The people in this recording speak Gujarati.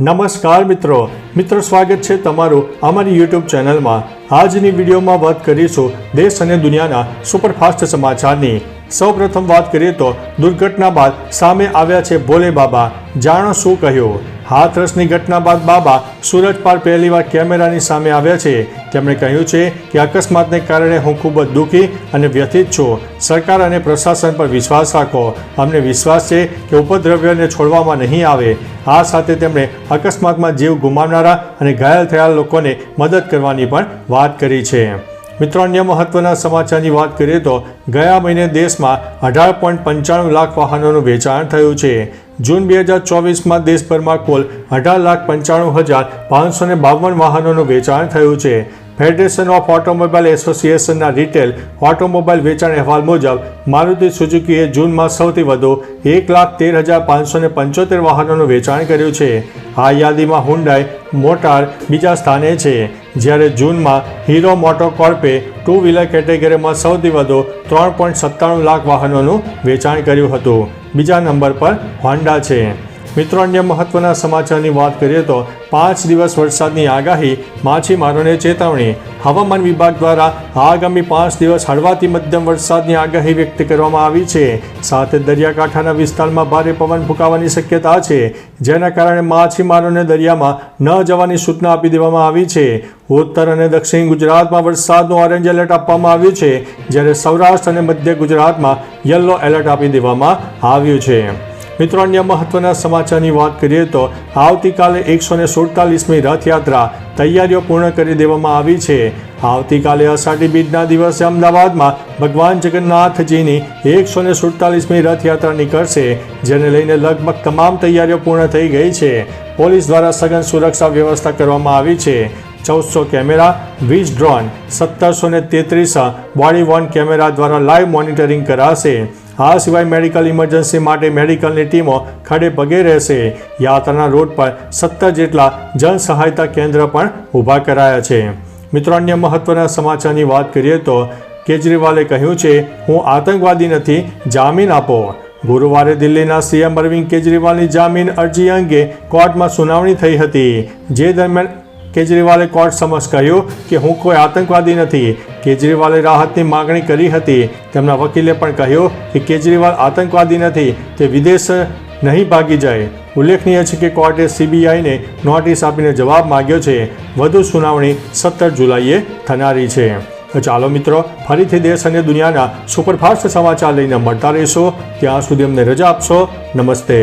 નમસ્કાર મિત્રો. મિત્રો, સ્વાગત છે તમારું અમારી યુટ્યુબ ચેનલમાં. આજની વિડીયોમાં વાત કરીશું દેશ અને દુનિયાના સુપરફાસ્ટ સમાચારની. સૌપ્રથમ વાત કરીએ તો દુર્ઘટના બાદ સામે આવ્યા છે ભોલે બાબા. જાણો શું કહ્યું? હાથરસની ઘટના બાદ બાબા સુરજ પાર પહેલીવાર કેમેરાની સામે આવ્યા છે. તેમણે કહ્યું છે કે અકસ્માતને કારણે હું ખૂબ જ દુઃખી અને વ્યથિત છું. સરકાર અને પ્રશાસન પર વિશ્વાસ રાખો. અમને વિશ્વાસ છે કે ઉપદ્રવ્યને છોડવામાં નહીં આવે. આ સાથે તેમણે અકસ્માતમાં જીવ ગુમાવનારા અને ઘાયલ થયેલા લોકોને મદદ કરવાની પણ વાત કરી છે. મિત્રો, અન્ય મહત્વના સમાચારની વાત કરીએ તો ગયા મહિને દેશમાં અઢાર પોઈન્ટ પંચાણું લાખ વાહનોનું વેચાણ થયું છે. જૂન બે હજાર ચોવીસમાં દેશભરમાં કુલ અઢાર લાખ પંચાણું હજાર પાંચસો ને બાવન વાહનોનું વેચાણ થયું છે. ફેડરેશન ઓફ ઓટોમોબાઈલ એસોસિએશનના રિટેલ ઓટોમોબાઈલ વેચાણ અહેવાલ મુજબ, મારુતિ સુઝુકીએ જૂનમાં સૌથી વધુ એક લાખ તેર હજાર પાંચસો ને પંચોતેર વાહનોનું વેચાણ કર્યું છે. આ યાદીમાં હુન્ડાઈ મોટાર બીજા સ્થાને છે. જ્યારે જૂનમાં હીરો મોટોકોર્પે ટુ વ્હીલર કેટેગરીમાં સૌથી વધુ ત્રણ પોઈન્ટ સત્તાણું લાખ વાહનોનું વેચાણ કર્યું હતું. બીજા નંબર પર હોન્ડા છે. મિત્રો, અન્ય મહત્વના સમાચારની વાત કરીએ તો પાંચ દિવસ વરસાદની આગાહી, માછીમારોને ચેતવણી. હવામાન વિભાગ દ્વારા આગામી પાંચ દિવસ હળવાથી મધ્યમ વરસાદની આગાહી વ્યક્ત કરવામાં આવી છે. સાથે દરિયાકાંઠાના વિસ્તારમાં ભારે પવન ફૂંકાવાની શક્યતા છે, જેના કારણે માછીમારોને દરિયામાં ન જવાની સૂચના આપી દેવામાં આવી છે. ઉત્તર અને દક્ષિણ ગુજરાતમાં વરસાદનું ઓરેન્જ એલર્ટ આપવામાં આવ્યું છે, જ્યારે સૌરાષ્ટ્ર અને મધ્ય ગુજરાતમાં યલો એલર્ટ આપી દેવામાં આવ્યું છે. મિત્રો, અન્ય મહત્વના સમાચારની વાત કરીએ તો આવતીકાલે એકસો ને સુડતાલીસમી રથયાત્રા તૈયારીઓ પૂર્ણ કરી દેવામાં આવી છે. આવતીકાલે અષાઢી બીજના દિવસે અમદાવાદમાં ભગવાન જગન્નાથજીની એકસો ને સુડતાલીસમી રથયાત્રા નીકળશે, જેને લઈને લગભગ તમામ તૈયારીઓ પૂર્ણ થઈ ગઈ છે. પોલીસ દ્વારા સઘન સુરક્ષા વ્યવસ્થા કરવામાં આવી છે. ચૌદસો કેમેરા, વીસ ડ્રોન, સત્તરસો ને તેત્રીસ બોડી વોર્ન કેમેરા દ્વારા લાઈવ મોનિટરિંગ કરાશે. આ સિવાય મેડિકલ ઇમરજન્સી માટે મેડિકલની ટીમો ખડે પગે રહેશે. યાત્રાના રોડ પર સત્તર જેટલા જન સહાયતા કેન્દ્ર પણ ઊભા કરાયા છે. મિત્રો, અન્ય મહત્વના સમાચારની વાત કરીએ તો કેજરીવાલે કહ્યું છે, હું આતંકવાદી નથી, જામીન આપો. ગુરુવારે દિલ્હીના સીએમ અરવિંદ કેજરીવાલની જામીન અરજી અંગે કોર્ટમાં સુનાવણી થઈ હતી. જે દરમિયાન કેજરીવાલે કોર્ટ સમક્ષ કહ્યું કે હું કોઈ આતંકવાદી નથી. કેજરીવાલે રાહતની માગણી કરી હતી. તેમના વકીલે પણ કહ્યું કે કેજરીવાલ આતંકવાદી નથી, તે વિદેશ નહીં ભાગી જાય. ઉલ્લેખનીય છે કે કોર્ટે સીબીઆઈને નોટિસ આપીને જવાબ માગ્યો છે. વધુ સુનાવણી સત્તર જુલાઈએ થનારી છે. તો ચાલો મિત્રો, ફરીથી દેશ અને દુનિયાના સુપરફાસ્ટ સમાચાર લઈને મળતા રહીશો. ત્યાં સુધી અમને રજા આપશો. નમસ્તે.